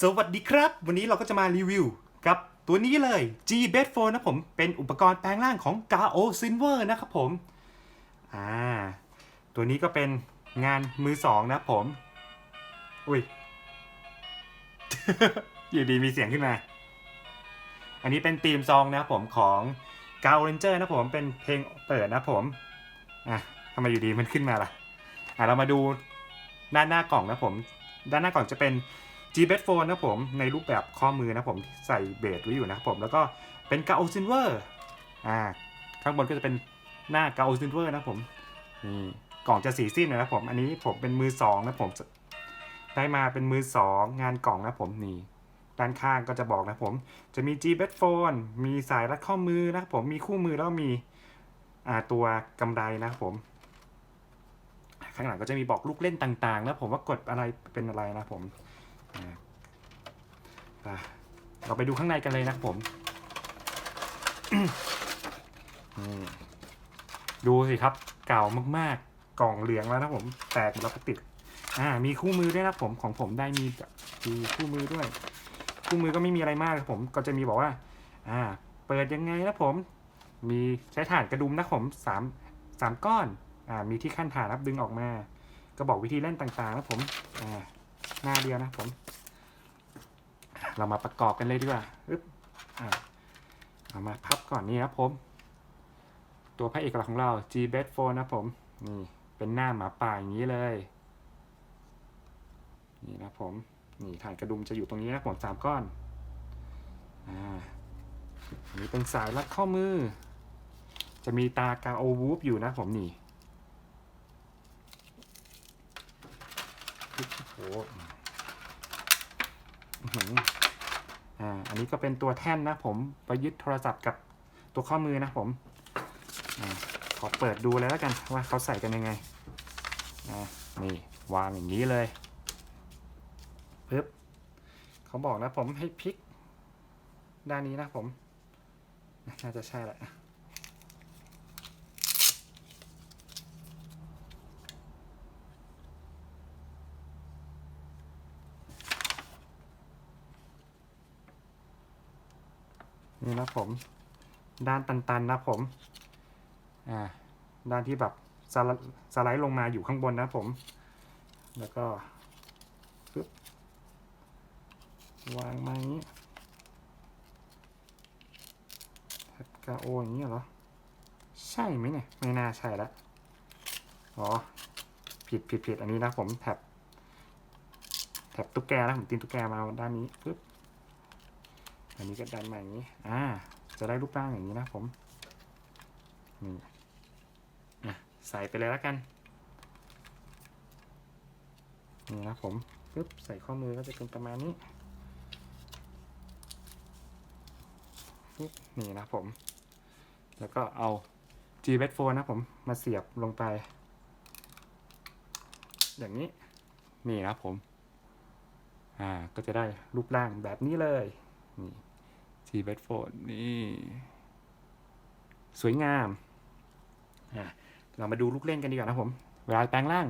สวัสดีครับ วันนี้เราก็จะมารีวิวกับตัวนี้เลย G b e d Phone นะผม เป็นอุปกรณ์แปลงร่างของ Gao Silver นะครับผม อ่า ตัวนี้ก็เป็นงานมือสองนะผม อุ้ย อยู่ดีมีเสียงขึ้นมา อันนี้เป็นธีมซองนะผมของ g a o Ranger นะผมเป็นเพลงเปิดนะผม อะทำไมอยู่ดีมันขึ้นมาล่ะ อะเรามาดูด้านหน้ากล่องนะผม ด้านหน้ากล่องจะเป็น G b e t Phone นะผมในรูปแบบข้อมือนะผมใส่เบสไว้อยู่นะครับผมแล้วก็เป็น g a o Silver อ่าข้างบนก็จะเป็นหน้า g a o Silver นะผมนี่กล่องจะสีสิ้นนะครับผม อันนี้ผมเป็นมือสองนะผมได้มาเป็นมือสองงานกล่องนะผมนี่ด้านข้างก็จะบอกนะผม จะมี G b e t Phone มีสายรัดข้อมือนะครับผมมีคู่มือแล้วมีอ่าตัวกำไรนะครับผมข้างหลังก็จะมีบอกลูกเล่นต่างๆแล้วผมว่ากดอะไรเป็นอะไรนะผม เราไปดูข้างในกันเลยนะผม ดูสิครับ เก่ามากๆ กล่องเหลืองแล้วนะผม แตกหมดแล้วพลาสติกอ่า มีคู่มือด้วยนะผม ของผมได้มีมีคู่มือด้วย คู่มือก็ไม่มีอะไรมากครับผม ก็จะมีบอกว่า อ่า เปิดยังไงนะผม มีใช้ถ่านกระดุมนะผมสามสามก้อน อ่า มีที่ขั้นฐานรับดึงออกมา ก็บอกวิธีเล่นต่างๆนะผม อ่า หน้าเดียวนะผม เรามาประกอบกันเลยดีกว่าอึ๊บเอามาพับก่อนนี่นะผม ตัวพระเอกหลักของเรา G b e t Phone นะผม นี่เป็นหน้าหมาป่าอย่างนี้เลย นี่นะผม นี่ฐานกระดุมจะอยู่ตรงนี้นะผมสามก้อน อ่าอันนี้เป็นสายรัดข้อมือ จะมีตากาโอวูฟอยู่นะผมนี่ โอ้โหอื้อหืออ่า อันนี้ก็เป็นตัวแท่นนะผมไปยึดโทรศัพท์กับตัวข้อมือนะผมอขอเปิดดูเลยแล้วกันว่าเขาใส่กันยังไงนี่วางอย่างนี้เลยปึ๊บเขาบอกนะผมให้พลิกด้านนี้นะผม น่าจะใช่แหละ นี่นะผม ด้านตันๆนะผม อ่า ด้านที่แบบสไลด์สไลด์ลงมาอยู่ข้างบนนะผม แล้วก็ปึ๊บวางมาอย่างนี้แท็บกาโออย่างนี้เหรอ ใช่ไหมเนี่ย ไม่น่าใช่ละ อ๋อ ผิดผิดผิดอันนี้นะผมแท็บแท็บตุ๊กแกนะผมตีนตุ๊กแกมาด้านนี้ปึ๊บ อันนี้ก็ดันมาอย่างนี้ อ่า จะได้รูปร่างอย่างนี้นะผม นี่อะใส่ไปเลยแล้วกัน นี่นะผมปึ๊บใส่ข้อมือก็จะเป็นประมาณนี้ปึ๊บนี่นะผม แล้วก็เอา G b e t Phone นะผม มาเสียบลงไป อย่างนี้ นี่นะผม อ่า ก็จะได้รูปร่างแบบนี้เลย นี่ G b e d f o r d นี่สวยงามอะเรามาดูลูกเล่นกันดีกว่านะผม เวลาแปลงร่าง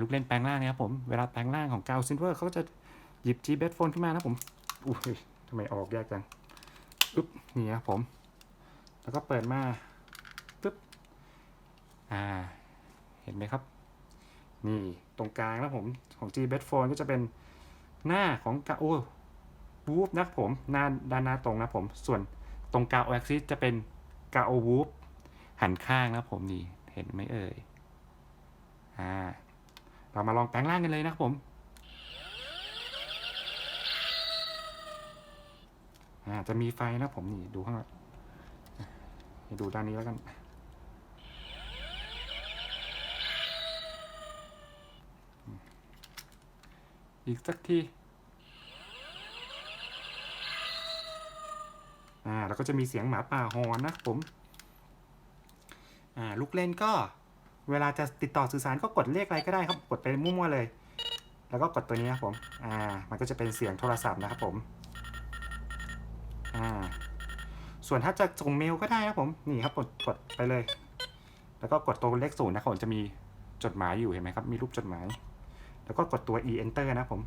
ลูกเล่นแปลงร่างนี่ยครับผม เวลาแปลงร่างของกาวซินเวอร์เขาก็จะหยิบ G b e d f o n ขึ้นมานะผมอุ้ยทำไมออกยากจังปึ๊บนี่นะผม แล้วก็เปิดมาปึ๊บอ่า เห็นไหมครับ นี่ตรงกลางนะผมของ G b e d f o n ก็จะเป็นหน้าของกาโอ วูฟนะผมหน้าด้านหน้าตรงนะผมส่วนตรงกาโอแอ็กซิสจะเป็นกาโอวูฟหันข้างนะผมนี่เห็นไหมเอ่ยอ่าเรามาลองแปลงร่างกันเลยนะครับผมอ่าจะมีไฟนะผมนี่ดูข้างหลังอะให้ดูด้านนี้แล้วกันอีกสักที อ่าแล้วก็จะมีเสียงหมาป่าหอนนะผมอ่าลูกเล่นก็เวลาจะติดต่อสื่อสารก็กดเลขอะไรก็ได้ครับกดไปมั่วๆเลย แล้วก็กดตัวนี้ครับผมอ่ามันก็จะเป็นเสียงโทรศัพท์นะครับผมอ่าส่วนถ้าจะส่งเมลก็ได้ครับผมนี่ครับกดกดไปเลย แล้วก็กดตัวเลขศูนย์นะครับผมจะมีจดหมายอยู่เห็นไหมครับมีรูปจดหมาย แล้วก็กดตัว e enter นะผม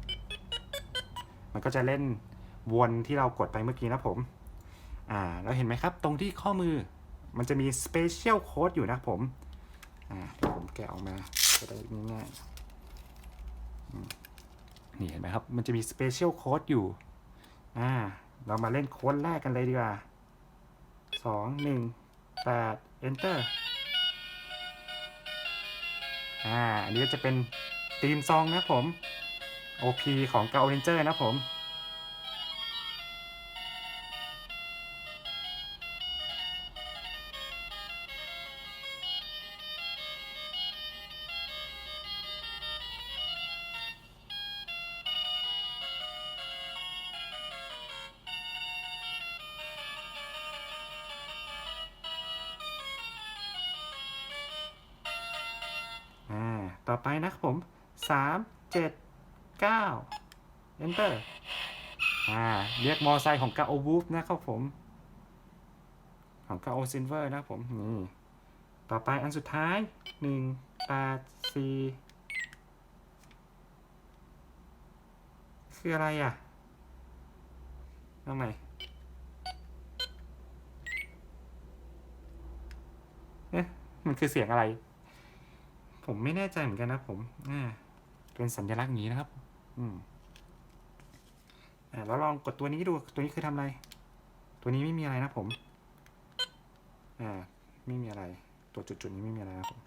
มันก็จะเล่นวนที่เรากดไปเมื่อกี้นะผม อ่าแล้วเห็นไหมครับ ตรงที่ข้อมือมันจะมี special code อยู่นะผมอ่าผมแกะออกมาจะได้ง่ายๆนี่เห็นไหมครับ มันจะมี special code อยู่อ่าเรามาเล่นโค้ดแรกกันเลยดีกว่าสองหนึ่งแปด enter อ่า อันนี้จะเป็นทีมซองนะผม OP ของ g a o Ranger นะผม อไปนะครับผมสามเจ็ดเก้า enter อ่า เรียกมอไซค์ของกาโอวูฟนะครับผม ของกาโอซินเวอร์นะครับผม นี่ ต่อไปอันสุดท้ายหนึ่งแปดสี่คืออะไรอะทำไมเอ๊ะมันคือเสียงอะไร ผมไม่แน่ใจเหมือนกันนะผม อ่า เป็นสัญลักษณ์อย่างนี้นะครับ อืม อ่าแล้วลองกดตัวนี้ดู ตัวนี้คือทำอะไร ตัวนี้ไม่มีอะไรนะผม อ่า ไม่มีอะไร ตัวจุดๆนี้ไม่มีอะไรนะผม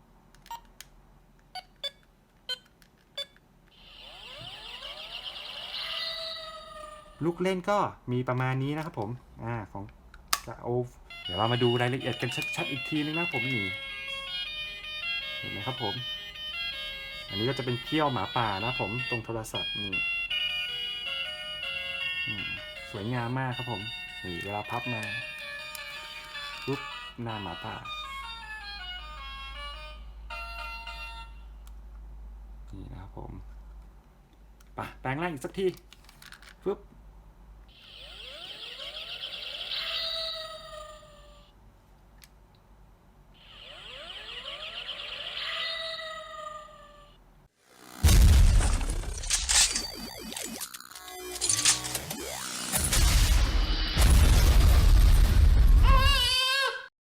ลูกเล่นก็มีประมาณนี้นะครับผม อ่า ของจะโอเดี๋ยวเรามาดูรายละเอียดกันชัดๆอีกทีนึงนะผมนี่ เห็นไหมครับผม อันนี้ก็จะเป็นเขี้ยวหมาป่านะผมตรงโทรศัพท์นี่สวยงามมากครับผมนี่เวลาพับมาปุ๊บหน้าหมาป่านี่นะครับผมไปะแปลงร่างอีกสักทีปุ๊บ